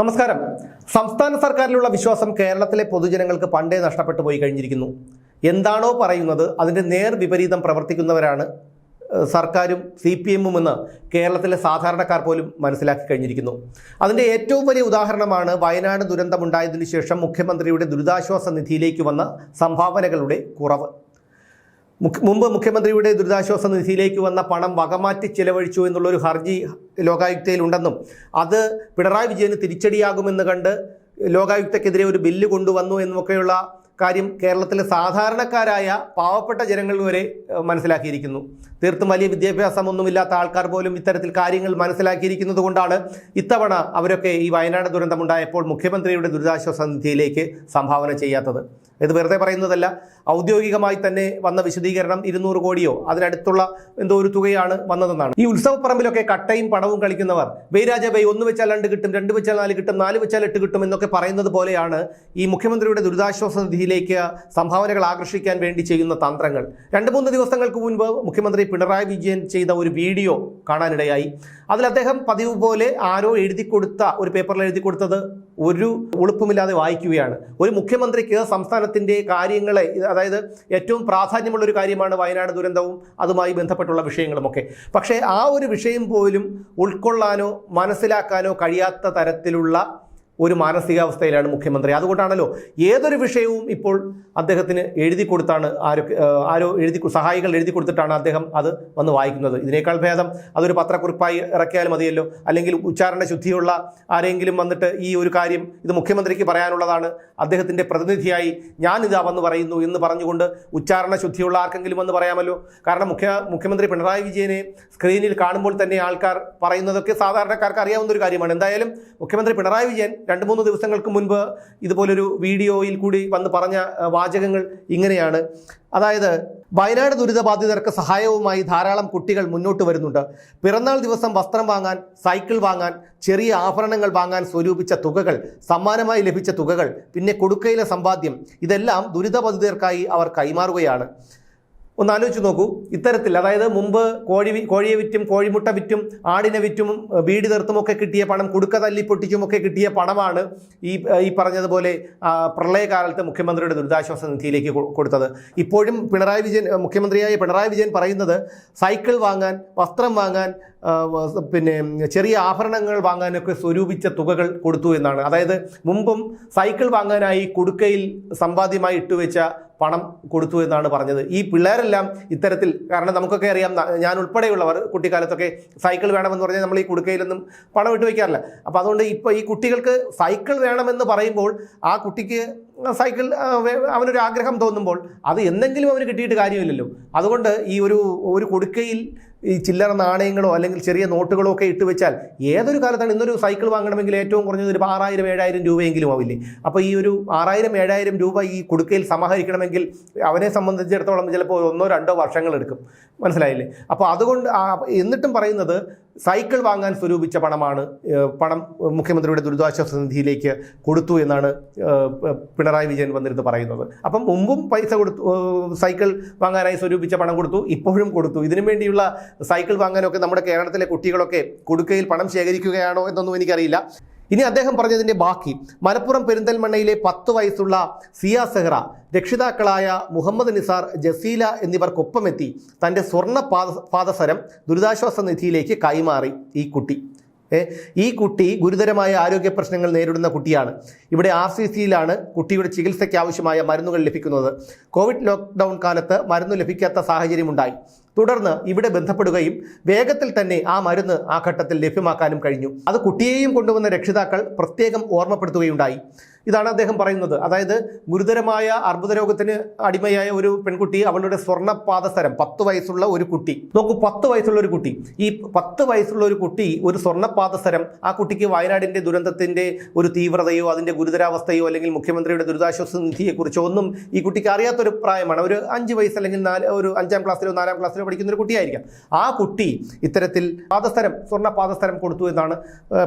നമസ്കാരം. സംസ്ഥാന സർക്കാരിലുള്ള വിശ്വാസം കേരളത്തിലെ പൊതുജനങ്ങൾക്ക് പണ്ടേ നഷ്ടപ്പെട്ടു പോയി കഴിഞ്ഞിരിക്കുന്നു. എന്താണോ പറയുന്നത് അതിന്റെ നേർ വിപരീതം പ്രവർത്തിക്കുന്നവരാണ് സർക്കാരും സി പി എമ്മും എന്ന് കേരളത്തിലെ സാധാരണക്കാർ പോലും മനസ്സിലാക്കി കഴിഞ്ഞിരിക്കുന്നു. അതിന്റെ ഏറ്റവും വലിയ ഉദാഹരണമാണ് വയനാട് ദുരന്തമുണ്ടായതിനു ശേഷം മുഖ്യമന്ത്രിയുടെ ദുരിതാശ്വാസ നിധിയിലേക്ക് വന്ന സംഭാവനകളുടെ കുറവ്. മുമ്പ് മുഖ്യമന്ത്രിയുടെ ദുരിതാശ്വാസ നിധിയിലേക്ക് വന്ന പണം വകമാറ്റി ചിലവഴിച്ചു എന്നുള്ളൊരു ഹർജി ലോകായുക്തയിലുണ്ടെന്നും അത് പിണറായി വിജയന് തിരിച്ചടിയാകുമെന്ന് കണ്ട് ലോകായുക്തക്കെതിരെ ഒരു ബില്ല് കൊണ്ടുവന്നു എന്നുമൊക്കെയുള്ള കാര്യം കേരളത്തിലെ സാധാരണക്കാരായ പാവപ്പെട്ട ജനങ്ങൾ വരെ മനസ്സിലാക്കിയിരിക്കുന്നു. തീർത്തും വലിയ വിദ്യാഭ്യാസമൊന്നുമില്ലാത്ത ആൾക്കാർ പോലും ഇത്തരത്തിൽ കാര്യങ്ങൾ മനസ്സിലാക്കിയിരിക്കുന്നത് കൊണ്ടാണ് ഇത്തവണ അവരൊക്കെ ഈ വയനാട് ദുരന്തമുണ്ടായപ്പോൾ മുഖ്യമന്ത്രിയുടെ ദുരിതാശ്വാസ നിധിയിലേക്ക് സംഭാവന ചെയ്യാത്തത്. ഇത് വെറുതെ പറയുന്നതല്ല. ഔദ്യോഗികമായി തന്നെ വന്ന വിശദീകരണം ഇരുന്നൂറ് കോടിയോ. അതിനടുത്തുള്ള എന്തോ ഒരു തുകയാണ് വന്നതെന്നാണ്. ഈ ഉത്സവപ്പറമ്പിലൊക്കെ കട്ടയും പണവും കളിക്കുന്നവർ ബൈരാജ ബൈ ഒന്ന് വെച്ചാൽ രണ്ട് കിട്ടും രണ്ട് വെച്ചാൽ നാല് കിട്ടും നാല് വെച്ചാൽ എട്ട് കിട്ടും എന്നൊക്കെ പറയുന്നത് പോലെയാണ് ഈ മുഖ്യമന്ത്രിയുടെ ദുരിതാശ്വാസ നിധിയിലേക്ക് സംഭാവനകൾ ആകർഷിക്കാൻ വേണ്ടി ചെയ്യുന്ന തന്ത്രങ്ങൾ. രണ്ട് മൂന്ന് ദിവസങ്ങൾക്ക് മുൻപ് മുഖ്യമന്ത്രി പിണറായി വിജയൻ ചെയ്ത ഒരു വീഡിയോ കാണാനിടയായി. അതിൽ അദ്ദേഹം പതിവ് പോലെ ആരോ എഴുതി കൊടുത്ത ഒരു പേപ്പറിൽ എഴുതി കൊടുത്തത് ഒരു ഉളുപ്പുമില്ലാതെ വായിക്കുകയാണ്. ഒരു മുഖ്യമന്ത്രിക്ക് സംസ്ഥാനത്തിന്റെ കാര്യങ്ങളെ അതായത് ഏറ്റവും പ്രാധാന്യമുള്ള ഒരു കാര്യമാണ് വയനാട് ദുരന്തവും അതുമായി ബന്ധപ്പെട്ടുള്ള വിഷയങ്ങളുമൊക്കെ. പക്ഷേ ആ ഒരു വിഷയം പോലും ഉൾക്കൊള്ളാനോ മനസ്സിലാക്കാനോ കഴിയാത്ത തരത്തിലുള്ള ഒരു മാനസികാവസ്ഥയിലാണ് മുഖ്യമന്ത്രി. അതുകൊണ്ടാണല്ലോ ഏതൊരു വിഷയവും ഇപ്പോൾ അദ്ദേഹത്തിന് എഴുതി കൊടുത്താണ് ആരോ ആരോ എഴുതി സഹായികൾ എഴുതി കൊടുത്തിട്ടാണ് അദ്ദേഹം അത് വന്ന് വായിക്കുന്നത്. ഇതിനേക്കാൾ ഭേദം അതൊരു പത്രക്കുറിപ്പായി ഇറക്കിയാൽ മതിയല്ലോ. അല്ലെങ്കിൽ ഉച്ചാരണ ശുദ്ധിയുള്ള ആരെങ്കിലും വന്നിട്ട് ഈ ഒരു കാര്യം ഇത് മുഖ്യമന്ത്രിക്ക് പറയാനുള്ളതാണ്. അദ്ദേഹത്തിന്റെ പ്രതിനിധിയായി ഞാനിതാ വന്ന് പറയുന്നു എന്ന് പറഞ്ഞുകൊണ്ട് ഉച്ചാരണ ശുദ്ധിയുള്ള ആർക്കെങ്കിലും വന്ന് പറയാമല്ലോ? കാരണം മുഖ്യ മുഖ്യമന്ത്രി പിണറായി വിജയനെ സ്ക്രീനിൽ കാണുമ്പോൾ തന്നെ ആൾക്കാർ പറയുന്നതൊക്കെ സാധാരണക്കാർക്ക് അറിയാവുന്ന ഒരു കാര്യമാണ്. എന്തായാലും മുഖ്യമന്ത്രി പിണറായി വിജയൻ രണ്ട് മൂന്ന് ദിവസങ്ങൾക്ക് മുൻപ് ഇതുപോലൊരു വീഡിയോയിൽ കൂടി വന്ന് പറഞ്ഞ വാചകങ്ങൾ ഇങ്ങനെയാണ്. അതായത് വയനാട് ദുരിതബാധിതർക്ക് സഹായവുമായി ധാരാളം കുട്ടികൾ മുന്നോട്ട് വരുന്നുണ്ട്. പിറന്നാൾ ദിവസം വസ്ത്രം വാങ്ങാൻ സൈക്കിൾ വാങ്ങാൻ ചെറിയ ആഭരണങ്ങൾ വാങ്ങാൻ സ്വരൂപിച്ച തുകകൾ സമ്മാനമായി ലഭിച്ച തുകകൾ പിന്നെ കൊടുക്കയിലെ സമ്പാദ്യം ഇതെല്ലാം ദുരിതബാധിതർക്കായി അവർ കൈമാറുകയാണ്. ഒന്ന് ആലോചിച്ച് നോക്കൂ. ഇത്തരത്തിൽ അതായത് മുമ്പ് കോഴി കോഴിയെ വിറ്റും കോഴിമുട്ട വിറ്റും ആടിനെ വിറ്റും വീട് തീർത്തുമൊക്കെ കിട്ടിയ പണം കുടുക്ക തല്ലി പൊട്ടിച്ചുമൊക്കെ കിട്ടിയ പണമാണ് ഈ ഈ പറഞ്ഞതുപോലെ പ്രളയകാലത്ത് മുഖ്യമന്ത്രിയുടെ ദുരിതാശ്വാസ നിധിയിലേക്ക് കൊടുത്തത്. ഇപ്പോഴും പിണറായി വിജയൻ മുഖ്യമന്ത്രിയായ പിണറായി വിജയൻ പറയുന്നത് സൈക്കിൾ വാങ്ങാൻ വസ്ത്രം വാങ്ങാൻ പിന്നെ ചെറിയ ആഭരണങ്ങൾ വാങ്ങാനൊക്കെ സ്വരൂപിച്ച തുകകൾ കൊടുത്തു എന്നാണ്. അതായത് മുമ്പും സൈക്കിൾ വാങ്ങാനായി കുടുക്കയിൽ സമ്പാദ്യമായി ഇട്ടുവെച്ച പണം കൊടുത്തു എന്നാണ് പറഞ്ഞത്. ഈ പിള്ളേരെല്ലാം ഇത്തരത്തിൽ കാരണം നമുക്കൊക്കെ അറിയാം ഞാൻ ഉൾപ്പെടെയുള്ളവർ കുട്ടിക്കാലത്തൊക്കെ സൈക്കിൾ വേണമെന്ന് പറഞ്ഞാൽ നമ്മൾ ഈ കുടുക്കയിലൊന്നും പണം ഇട്ട് വയ്ക്കാറില്ല അപ്പോൾ അതുകൊണ്ട് ഇപ്പോൾ ഈ കുട്ടികൾക്ക് സൈക്കിൾ വേണമെന്ന് പറയുമ്പോൾ ആ കുട്ടിക്ക് സൈക്കിൾ അവനൊരു ആഗ്രഹം തോന്നുമ്പോൾ അത് എന്തെങ്കിലും അവന് കിട്ടിയിട്ട് കാര്യമില്ലല്ലോ. അതുകൊണ്ട് ഈ ഒരു ഒരു കൊടുക്കയിൽ ഈ ചില്ലറ നാണയങ്ങളോ അല്ലെങ്കിൽ ചെറിയ നോട്ടുകളോ ഒക്കെ ഇട്ട് വെച്ചാൽ ഏതൊരു കാലത്താണ് ഇന്നൊരു സൈക്കിൾ വാങ്ങണമെങ്കിൽ ഏറ്റവും കുറഞ്ഞത് ഒരു ആറായിരം ഏഴായിരം രൂപയെങ്കിലും ആവില്ലേ? അപ്പോൾ ഈ ഒരു ആറായിരം ഏഴായിരം രൂപ ഈ കൊടുക്കയിൽ സമാഹരിക്കണമെങ്കിൽ അവനെ സംബന്ധിച്ചിടത്തോളം ചിലപ്പോൾ ഒന്നോ രണ്ടോ വർഷങ്ങൾ എടുക്കും. മനസ്സിലായില്ലേ? അപ്പോൾ അതുകൊണ്ട് എന്നിട്ടും പറയുന്നത് സൈക്കിൾ വാങ്ങാൻ സ്വരൂപിച്ച പണമാണ് പണം മുഖ്യമന്ത്രിയുടെ ദുരിതാശ്വാസ നിധിയിലേക്ക് കൊടുത്തു എന്നാണ് പിണറായി വിജയൻ വന്നിരുന്ന് പറയുന്നത്. അപ്പം മുമ്പും പൈസ കൊടുത്തു സൈക്കിൾ വാങ്ങാനായി സ്വരൂപിച്ച പണം കൊടുത്തു ഇപ്പോഴും കൊടുത്തു. ഇതിനു വേണ്ടിയുള്ള സൈക്കിൾ വാങ്ങാനൊക്കെ നമ്മുടെ കേരളത്തിലെ കുട്ടികളൊക്കെ കൊടുക്കയിൽ പണം ശേഖരിക്കുകയാണോ എന്നൊന്നും എനിക്കറിയില്ല. ഇനി അദ്ദേഹം പറഞ്ഞതിന്റെ ബാക്കി. മലപ്പുറം പെരിന്തൽമണ്ണയിലെ പത്ത് വയസ്സുള്ള സിയ സെഹ്റ രക്ഷിതാക്കളായ മുഹമ്മദ് നിസാർ ജസീല എന്നിവർക്കൊപ്പമെത്തി തന്റെ സ്വർണ പാദ പാദസരം ദുരിതാശ്വാസ നിധിയിലേക്ക് കൈമാറി ഈ കുട്ടി. ഈ കുട്ടി ഗുരുതരമായ ആരോഗ്യ പ്രശ്നങ്ങൾ നേരിടുന്ന കുട്ടിയാണ്. ഇവിടെ ആർ സി സിയിലാണ് കുട്ടിയുടെ ചികിത്സയ്ക്ക് ആവശ്യമായ മരുന്നുകൾ ലഭിക്കുന്നത്. കോവിഡ് ലോക്ക്ഡൗൺ കാലത്ത് മരുന്ന് ലഭിക്കാത്ത സാഹചര്യമുണ്ടായി. തുടർന്ന് ഇവിടെ ബന്ധപ്പെടുകയും വേഗത്തിൽ തന്നെ ആ മരുന്ന് ആ ഘട്ടത്തിൽ ലഭ്യമാക്കാനും കഴിഞ്ഞു. അത് കുട്ടിയെയും കൊണ്ടുവന്ന രക്ഷിതാക്കൾ പ്രത്യേകം ഓർമ്മപ്പെടുത്തുകയുണ്ടായി. ഇതാണ് അദ്ദേഹം പറയുന്നത്. അതായത് ഗുരുതരമായ അർബുദ രോഗത്തിന് അടിമയായ ഒരു പെൺകുട്ടി അവളുടെ സ്വർണ പാദസരം പത്ത് വയസ്സുള്ള ഒരു കുട്ടി. നോക്കൂ പത്ത് വയസ്സുള്ള ഒരു കുട്ടി. ഈ പത്ത് വയസ്സുള്ള ഒരു കുട്ടി ഒരു സ്വർണ പാദസരം ആ കുട്ടിക്ക് വയനാടിന്റെ ദുരന്തത്തിന്റെ ഒരു തീവ്രതയോ അതിന്റെ ഗുരുതരാവസ്ഥയോ അല്ലെങ്കിൽ മുഖ്യമന്ത്രിയുടെ ദുരിതാശ്വാസ നിധിയെക്കുറിച്ചോ ഒന്നും ഈ കുട്ടിക്ക് അറിയാത്തൊരു പ്രായമാണ്. ഒരു അഞ്ച് വയസ്സ് അല്ലെങ്കിൽ നാല് ഒരു അഞ്ചാം ക്ലാസ്സിലോ നാലാം ക്ലാസ്സിലോ പഠിക്കുന്ന ഒരു കുട്ടിയായിരിക്കാം. ആ കുട്ടി ഇത്തരത്തിൽ പാദസരം സ്വർണ കൊടുത്തു എന്നാണ്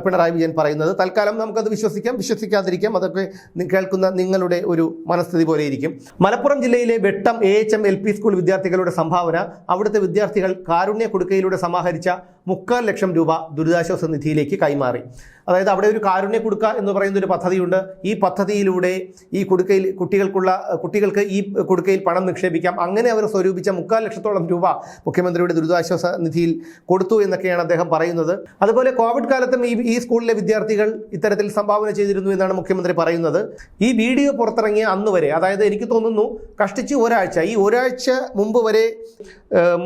പിണറായി വിജയൻ പറയുന്നത്. തൽക്കാലം നമുക്കത് വിശ്വസിക്കാം. വിശ്വസിക്കാതിരിക്കാം. അതൊക്കെ കേൾക്കുന്ന നിങ്ങളുടെ ഒരു മനസ്ഥിതി പോലെ ഇരിക്കും. മലപ്പുറം ജില്ലയിലെ Vettam A H M L P school വിദ്യാർത്ഥികളുടെ സംഭാവന അവിടുത്തെ വിദ്യാർത്ഥികൾ കാരുണ്യ കൊടുക്കയിലൂടെ സമാഹരിച്ച മുക്കാൽ ലക്ഷം രൂപ ദുരിതാശ്വാസ നിധിയിലേക്ക് കൈമാറി. അതായത് അവിടെ ഒരു കാരുണ്യ കുടുക്ക എന്ന് പറയുന്ന ഒരു പദ്ധതിയുണ്ട്. ഈ പദ്ധതിയിലൂടെ ഈ കുടുക്കയിൽ കുട്ടികൾക്കുള്ള കുട്ടികൾക്ക് ഈ കുടുക്കയിൽ പണം നിക്ഷേപിക്കാം. അങ്ങനെ അവർ സ്വരൂപിച്ച മുക്കാൽ ലക്ഷത്തോളം രൂപ മുഖ്യമന്ത്രിയുടെ ദുരിതാശ്വാസ നിധിയിൽ കൊടുത്തു എന്നൊക്കെയാണ് അദ്ദേഹം പറയുന്നത്. അതുപോലെ കോവിഡ് കാലത്തും ഈ ഈ സ്കൂളിലെ വിദ്യാർത്ഥികൾ ഇത്തരത്തിൽ സംഭാവന ചെയ്തിരുന്നു എന്നാണ് മുഖ്യമന്ത്രി പറയുന്നത്. ഈ വീഡിയോ പുറത്തിറങ്ങിയ അന്ന് വരെ അതായത് എനിക്ക് തോന്നുന്നു കഷ്ടിച്ച് ഒരാഴ്ച ഈ ഒരാഴ്ച മുമ്പ് വരെ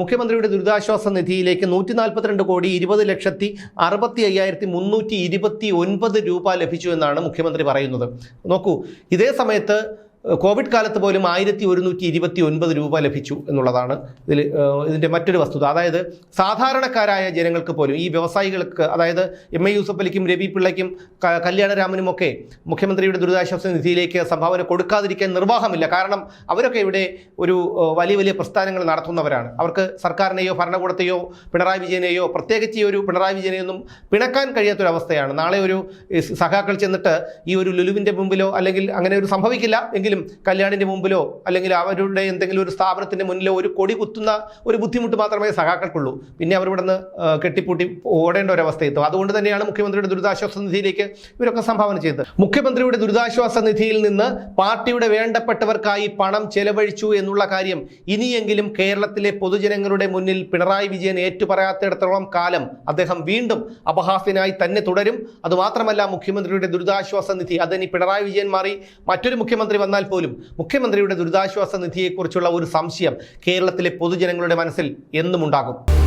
മുഖ്യമന്ത്രിയുടെ ദുരിതാശ്വാസ നിധിയിലേക്ക് നൂറ്റി നാൽപ്പത്തിരണ്ട് കോടി ഇരുപത് ലക്ഷത്തി അറുപത്തി അയ്യായിരത്തി മുന്നൂറ്റി ഇരുപത്തി ഒൻപത് രൂപ ലഭിച്ചു എന്നാണ് മുഖ്യമന്ത്രി പറയുന്നത്. നോക്കൂ ഇതേ സമയത്ത് കോവിഡ് കാലത്ത് പോലും ആയിരത്തി ഒരുന്നൂറ്റി ഇരുപത്തി ഒൻപത് രൂപ ലഭിച്ചു എന്നുള്ളതാണ് ഇതിൽ ഇതിന്റെ മറ്റൊരു വസ്തുത. അതായത് സാധാരണക്കാരായ ജനങ്ങൾക്ക് പോലും ഈ വ്യവസായികൾക്ക് അതായത് എം എ യൂസഫ് അലിക്കും രവി പിള്ളയ്ക്കും കല്യാണരാമനും ഒക്കെ മുഖ്യമന്ത്രിയുടെ ദുരിതാശ്വാസ നിധിയിലേക്ക് സംഭാവന കൊടുക്കാതിരിക്കാൻ നിർവാഹമില്ല. കാരണം അവരൊക്കെ ഇവിടെ ഒരു വലിയ വലിയ പ്രസ്ഥാനങ്ങൾ നടത്തുന്നവരാണ്. അവർക്ക് സർക്കാരിനെയോ ഭരണകൂടത്തെയോ പിണറായി വിജയനെയോ പ്രത്യേകിച്ച് ഈ ഒരു പിണറായി വിജയനെയൊന്നും പിണക്കാൻ കഴിയാത്തൊരവസ്ഥയാണ്. നാളെ ഒരു സഖാക്കൾ ചെന്നിട്ട് ഈ ഒരു ലുലുവിന്റെ മുമ്പിലോ അല്ലെങ്കിൽ അങ്ങനെ ഒരു സംഭവിക്കില്ല എങ്കിലും കല്യാണിന്റെ മുമ്പിലോ അല്ലെങ്കിൽ അവരുടെ എന്തെങ്കിലും ഒരു സ്ഥാപനത്തിന്റെ മുന്നിലോ ഒരു കൊടി കുത്തുന്ന ഒരു ബുദ്ധിമുട്ട് മാത്രമേ സഹാക്കൾക്കുള്ളൂ പിന്നെ അവർ ഇവിടുന്ന് കെട്ടിപ്പൂട്ടി ഓടേണ്ട ഒരവസ്ഥ എത്തും അതുകൊണ്ട് തന്നെയാണ് മുഖ്യമന്ത്രിയുടെ ദുരിതാശ്വാസ നിധിയിലേക്ക് ഇവരൊക്കെ സംഭാവന ചെയ്തത്. മുഖ്യമന്ത്രിയുടെ ദുരിതാശ്വാസ നിധിയിൽ നിന്ന് പാർട്ടിയുടെ വേണ്ടപ്പെട്ടവർക്കായി പണം ചെലവഴിച്ചു എന്നുള്ള കാര്യം ഇനിയെങ്കിലും കേരളത്തിലെ പൊതുജനങ്ങളുടെ മുന്നിൽ പിണറായി വിജയൻ ഏറ്റുപറയാത്തിടത്തോളം കാലം അദ്ദേഹം വീണ്ടും അപഹാസ്യനായി തന്നെ തുടരും. അതുമാത്രമല്ല മുഖ്യമന്ത്രിയുടെ ദുരിതാശ്വാസ നിധി. അതിനി പിണറായി വിജയൻ മാറി മറ്റൊരു മുഖ്യമന്ത്രി വന്നാൽ പോലും മുഖ്യമന്ത്രിയുടെ ദുരിതാശ്വാസ നിധിയെക്കുറിച്ചുള്ള ഒരു സംശയം കേരളത്തിലെ പൊതുജനങ്ങളുടെ മനസ്സിൽ എന്നും ഉണ്ടാകും